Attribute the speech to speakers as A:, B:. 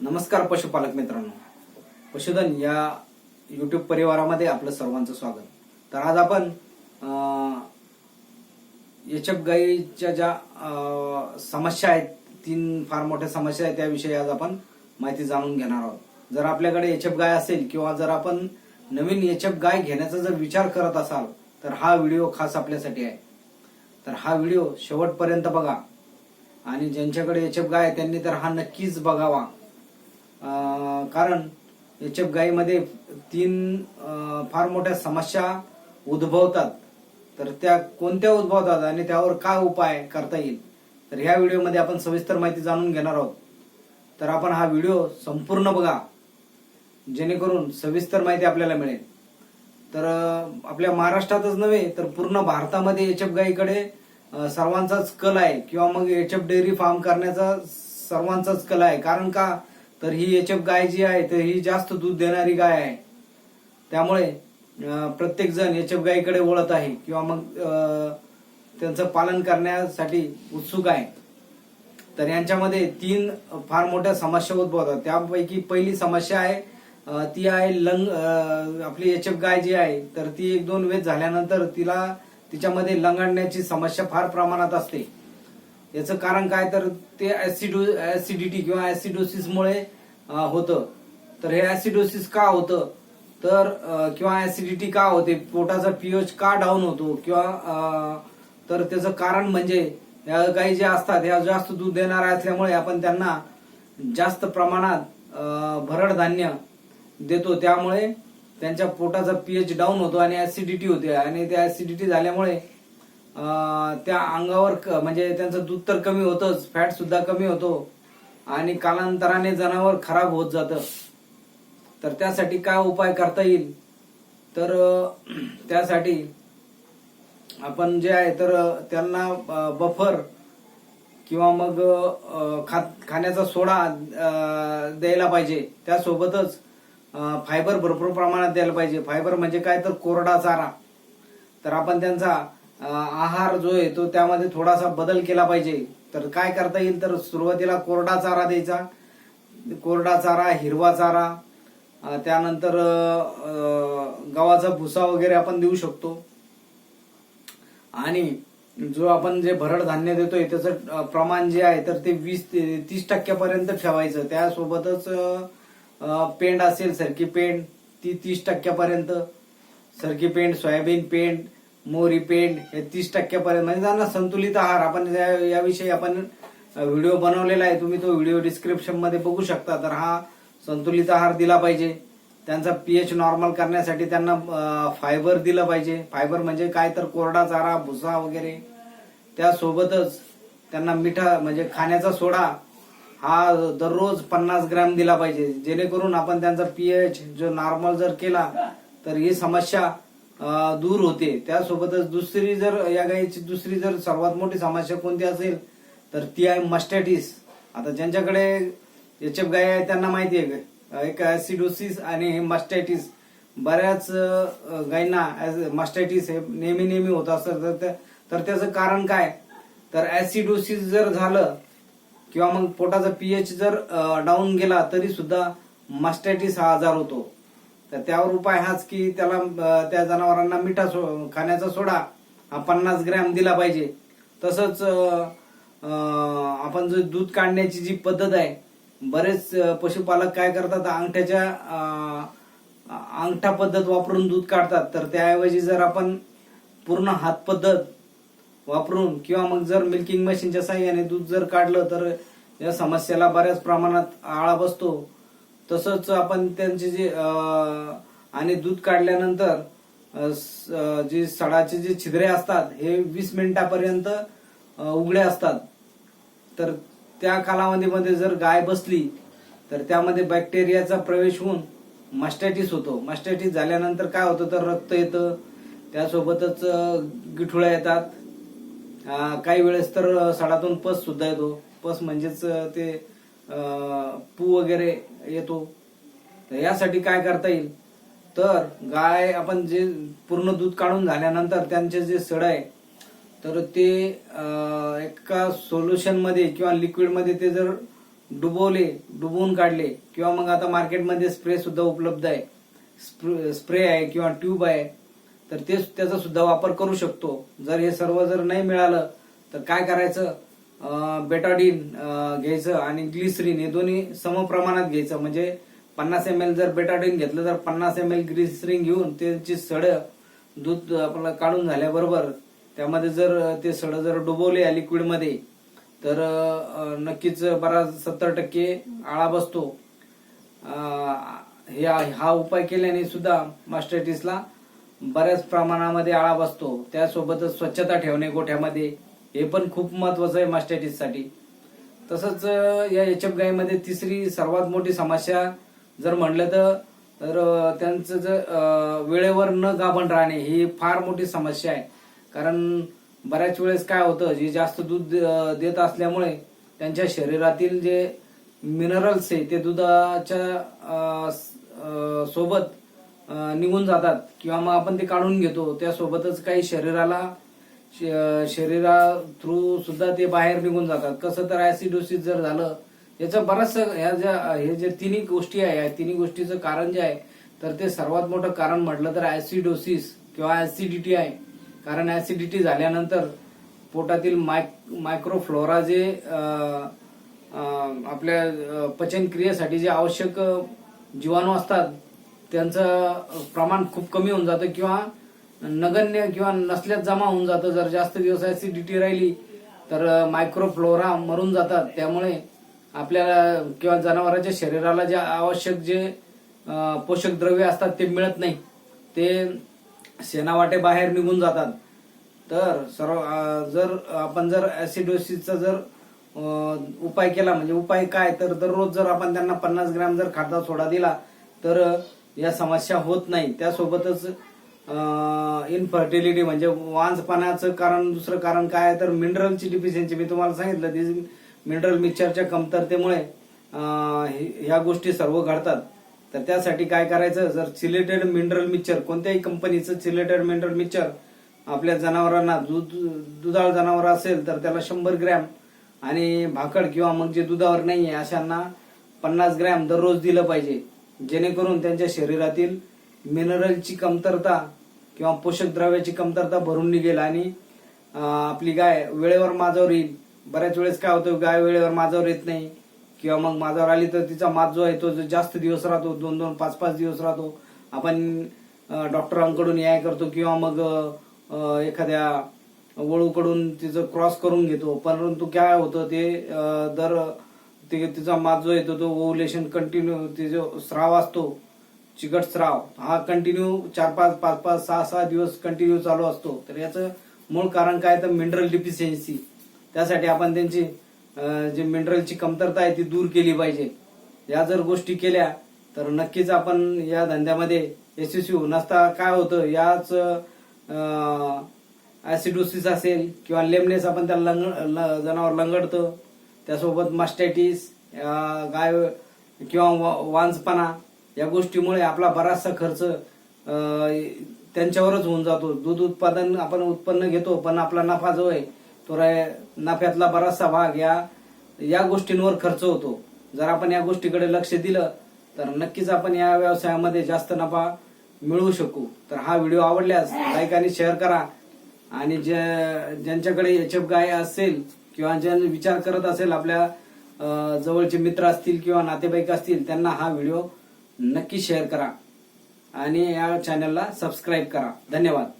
A: नमस्कार पशुपालक मित्रांनो. पशुधन या युट्यूब परिवारामध्ये आपलं सर्वांचं स्वागत. तर आज आपण एच एफ गाईच्या ज्या समस्या आहेत तीन फार मोठ्या समस्या आहेत त्याविषयी आज आपण माहिती जाणून घेणार आहोत. जर आपल्याकडे एच एफ गाय असेल किंवा जर आपण नवीन एच एफ गाय घेण्याचा जर विचार करत असाल तर हा व्हिडिओ खास आपल्यासाठी आहे. तर हा व्हिडिओ शेवटपर्यंत बघा. आणि ज्यांच्याकडे एच एफ गाय त्यांनी तर हा नक्कीच बघावा. कारण एच एफ गायीमध्ये तीन फार मोठ्या समस्या उद्भवतात. तर त्या कोणत्या उद्भवतात आणि त्यावर काय उपाय करता येईल? तर ह्या व्हिडिओमध्ये आपण सविस्तर माहिती जाणून घेणार आहोत. तर आपण हा व्हिडिओ संपूर्ण बघा. जेणेकरून सविस्तर माहिती आपल्याला मिळेल. तर आपल्या महाराष्ट्रातच नव्हे तर पूर्ण भारतामध्ये एच एफ गाईकडे सर्वांचाच कल आहे. किंवा मग एच एफ डेअरी फार्म करण्याचा सर्वांचाच कल आहे. कारण का? तर ही एच एफ गाय जी आहे तर ही जास्त दूध देणारी गाय आहे. त्यामुळे प्रत्येक जण एच एफ गायीकडे वळत आहे किंवा मग त्यांचं पालन करण्यासाठी उत्सुक आहे. तर यांच्यामध्ये तीन फार मोठ्या समस्या उद्भवतात. त्यापैकी पहिली समस्या आहे ती आहे लंग आपली एच एफ गाय जी आहे तर ती एक दोन वेळ झाल्यानंतर तिला तिच्यामध्ये लंगडण्याची समस्या फार प्रमाणात असते. याचं कारण काय तर ते ऍसिडो ऍसिडिटी किंवा ऍसिडोसिसमुळे होतं. तर हे ऍसिडोसिस का होतं? तर किंवा ऍसिडिटी का होते? पोटाचा पीएच का डाऊन होतो? किंवा तर त्याचं कारण म्हणजे या गाई ज्या असतात ह्या जास्त दूध देणाऱ्या असल्यामुळे आपण त्यांना जास्त प्रमाणात भरड धान्य देतो. त्यामुळे त्यांच्या पोटाचा पीएच डाऊन होतो आणि ऍसिडिटी होते. आणि त्या ऍसिडिटी झाल्यामुळे त्या अंगावर क- म्हणजे त्यांचं दूध तर कमी होतच फॅट सुद्धा कमी होतो. आणि कालांतराने जनावर खराब होत जातं. तर त्यासाठी काय उपाय करता येईल? तर त्यासाठी आपण जे आहे तर त्यांना बफर किंवा मग खा- खाण्याचा सोडा द्यायला पाहिजे. त्यासोबतच फायबर भरपूर प्रमाणात द्यायला पाहिजे. फायबर म्हणजे काय? तर कोरडा चारा. तर आपण त्यांचा आहार जो आहे तो त्यामध्ये थोडासा बदल केला पाहिजे. तर काय करता येईल? तर सुरुवातीला कोरडा चारा द्यायचा. कोरडा चारा हिरवा चारा त्यानंतर गव्हाचा भुसा वगैरे आपण देऊ शकतो. आणि जो आपण जे भरड धान्य देतोय त्याचं प्रमाण जे आहे तर ते वीस ते तीस टक्क्यापर्यंत ठेवायचं. त्यासोबतच पेंड असेल सरकी पेंड ती तीस टक्क्यापर्यंत. सरकी पेंड सोयाबीन पेंड मोरी पेंड हे तीस टक्क्यापर्यंत म्हणजे त्यांना संतुलित आहार. आपण या- याविषयी आपण व्हिडिओ बनवलेला आहे तुम्ही तो व्हिडिओ डिस्क्रिप्शनमध्ये बघू शकता. तर हा संतुलित आहार दिला पाहिजे. त्यांचा पीएच नॉर्मल करण्यासाठी त्यांना फायबर दिलं पाहिजे. फायबर म्हणजे काय तर कोरडा चारा भुसा वगैरे. त्यासोबतच त्यांना मिठा म्हणजे खाण्याचा सोडा हा दररोज पन्नास ग्रॅम दिला पाहिजे. जेणेकरून आपण त्यांचा पीएच जो नॉर्मल जर केला तर ही समस्या दूर होते. त्यासोबतच दुसरी जर या गायीची दुसरी जर सर्वात मोठी समस्या कोणती असेल तर ती आहे मस्टॅटिस आता ज्यांच्याकडे एच एफ गाय आहे त्यांना माहिती आहे का? एक ऍसिडोसिस आणि मस्टॅटिस बऱ्याच गायींना मस्टॅटिस हे नेहमी नेहमी होत असतं तर त्या- तर त्याचं कारण काय? तर ऍसिडोसिस जर झालं किंवा मग पोटाचा पीएच जर डाऊन गेला तरी सुद्धा मस्टॅटिस हा आजार होतो. तर त्यावर उपाय हाच की त्याला त्या जनावरांना मिठा सो- खाण्याचा सोडा. हा पन्नास ग्रॅम दिला पाहिजे. तसंच आपण जो दूध काढण्याची जी पद्धत आहे बरेच पशुपालक काय करतात अंगठ्याच्या अंगठा पद्धत वापरून दूध काढतात. तर त्याऐवजी जर आपण पूर्ण हात पद्धत वापरून किंवा मग जर मिल्किंग मशीनच्या साह्याने दूध जर काढलं तर या समस्येला बऱ्याच प्रमाणात आळा बसतो. तसंच आपण त्यांचे जे आणि दूध काढल्यानंतर स- जे सडाचे जे छिद्रे असतात हे वीस मिनिटापर्यंत उघडे असतात. तर त्या कालावधीमध्ये जर गाय बसली तर त्यामध्ये बॅक्टेरियाचा प्रवेश होऊन मस्टॅटिस होतो. मस्टॅटिस झाल्यानंतर काय होतं तर रक्त येतं. त्यासोबतच गिठुळ्या येतात. काही वेळेस तर सडातून पस सुद्धा येतो. पस म्हणजेच ते पू वगैरे येतो. तर यासाठी काय करता येईल? तर गाय आपण जे पूर्ण दूध काढून झाल्यानंतर त्यांचे जे सड आहे तर ते एका सोल्युशनमध्ये किंवा लिक्विडमध्ये ते जर डुबवले डुबवून काढले किंवा मग आता मार्केटमध्ये स्प्रे सुद्धा उपलब्ध आहे. स्प्रे स्प्रे आहे किंवा ट्यूब आहे तर ते त्याचा सुद्धा वापर करू शकतो. जर हे सर्व जर नाही मिळालं तर काय करायचं? बेटाडीन घ्यायचं आणि ग्लिसरीन हे दोन्ही सम प्रमाणात घ्यायचं. म्हणजे पन्नास एम एल जर बेटाडीन घेतलं तर पन्नास एम एल ग्लिसरीन घेऊन त्याची सड दूध आपल्याला काढून झाल्याबरोबर त्यामध्ये जर ते सड जर डुबवले या लिक्विडमध्ये तर नक्कीच बराच सत्तर टक्के आळा बसतो. अं, हा उपाय केल्याने सुद्धा मास्टरायटिसला बऱ्याच प्रमाणामध्ये आळा बसतो. त्यासोबतच स्वच्छता ठेवणे गोठ्यामध्ये हे पण खूप महत्वाचं आहे मास्टरायटिससाठी तसंच या एच एफ गायमध्ये तिसरी सर्वात मोठी समस्या जर म्हणलं तर त्यांचं जर वेळेवर न गाभण राहणे ही फार मोठी समस्या आहे. कारण बऱ्याच वेळेस काय होतं जे जास्त दूध देत असल्यामुळे त्यांच्या शरीरातील जे मिनरल्स आहे ते दुधाच्या सोबत निघून जातात. किंवा मग आपण ते काढून घेतो त्यासोबतच काही शरीराला शरीरा थ्रू सुद्धा ते बाहेर निघून जातात. कसं तर ऍसिडोसिस जर झालं याचं बराचसं ह्या ज्या हे जे तिन्ही गोष्टी आहे या तिन्ही गोष्टीचं कारण जे आहे तर ते सर्वात मोठं कारण म्हटलं तर ऍसिडोसिस किंवा ऍसिडिटी आहे. कारण ऍसिडिटी झाल्यानंतर पोटातील मायक मायक्रोफ्लोरा जे आपल्या पचनक्रियेसाठी जे आवश्यक जीवाणू असतात त्यांचं प्रमाण खूप कमी होऊन जातं किंवा नगण्य किंवा नसल्यात जमा होऊन जातं. जर जास्त दिवस ऍसिडिटी राहिली तर मायक्रोफ्लोरा मरून जातात. त्यामुळे आपल्याला किंवा जनावरांच्या शरीराला जे आवश्यक जे पोषक द्रव्य असतात ते मिळत नाही. ते शेणावाटे बाहेर निघून जातात. तर सर्व जर आपण जर ऍसिडोसिसचा जर उपाय केला म्हणजे उपाय काय? तर दररोज जर आपण त्यांना पन्नास ग्रॅम जर खाद्य सोडा दिला तर या समस्या होत नाही. त्यासोबतच इनफर्टिलिटी म्हणजे वांसपणाचं कारण दुसरं कारण काय आहे? तर मिनरलची डिफिशियन्सी मी तुम्हाला सांगितलं ती मिनरल मिक्सरच्या कमतरतेमुळे हे- ह्या गोष्टी सर्व घडतात. तर त्यासाठी काय करायचं? जर सिलेटेड मिनरल मिक्सर कोणत्याही कंपनीचं सिलेटेड मिनरल मिक्सर आपल्या जनावरांना दूध दुधाळ जनावर असेल तर त्याला शंभर ग्रॅम आणि भाकड किंवा मग जे दुधावर नाही आहे अशांना पन्नास ग्रॅम दररोज दिलं पाहिजे. जेणेकरून त्यांच्या शरीरातील मिनरलची कमतरता किंवा पोषक द्रव्याची कमतरता भरून निघेल आणि आपली गाय वेळेवर माझ्यावर येईल. बऱ्याच वेळेस काय होतं गाय वेळेवर माझ्यावर येत नाही. किंवा मग माझ्यावर आली तर तिचा माज जो आहे तो जो जास्त दिवस राहतो दोन दोन पाच पाच दिवस राहतो. आपण डॉक्टरांकडून याय करतो किंवा मग एखाद्या वळूकडून तिचं क्रॉस करून घेतो. परंतु काय होतं ते दर ते तिचा माज जो येतो तो ओव्हुलेशन कंटिन्यू तिचा स्राव असतो. चिकट स्राव हा कंटिन्यू चार पाच पाच पाच सहा सहा दिवस कंटिन्यू चालू असतो. तर याचं मूळ कारण काय तर मिनरल डिफिशियन्सी त्यासाठी आपण त्यांची जे जी मिनरलची कमतरता आहे ती दूर केली पाहिजे. या जर गोष्टी केल्या तर नक्कीच आपण या धंद्यामध्ये यशस्वी होऊ. नसता काय होतं? याच ऍसिडोसिस असेल किंवा लेमनेस आपण त्याला लंग ल- जनावर लंगडतं. त्यासोबत मास्टायटीस गाय किंवा वांसपणा. या गोष्टीमुळे आपला बराचसा खर्च त्यांच्यावरच होऊन जातो. दूध उत्पादन आपण उत्पन्न घेतो पण आपला नफा जो आहे तो नफ्यातला बराचसा भाग या या गोष्टींवर खर्च होतो. जर आपण या गोष्टीकडे लक्ष दिलं तर नक्कीच आपण या व्यवसायामध्ये जास्त नफा मिळवू शकू. तर हा व्हिडिओ आवडल्यास लाईक आणि शेअर करा. आणि जे ज्यांच्याकडे एच एफ गाय असेल किंवा ज्यांना विचार करत असेल आपल्या जवळचे मित्र असतील किंवा नातेवाईक असतील त्यांना हा व्हिडिओ नक्की शेअर करा. आणि या चॅनलला सबस्क्राईब करा. धन्यवाद.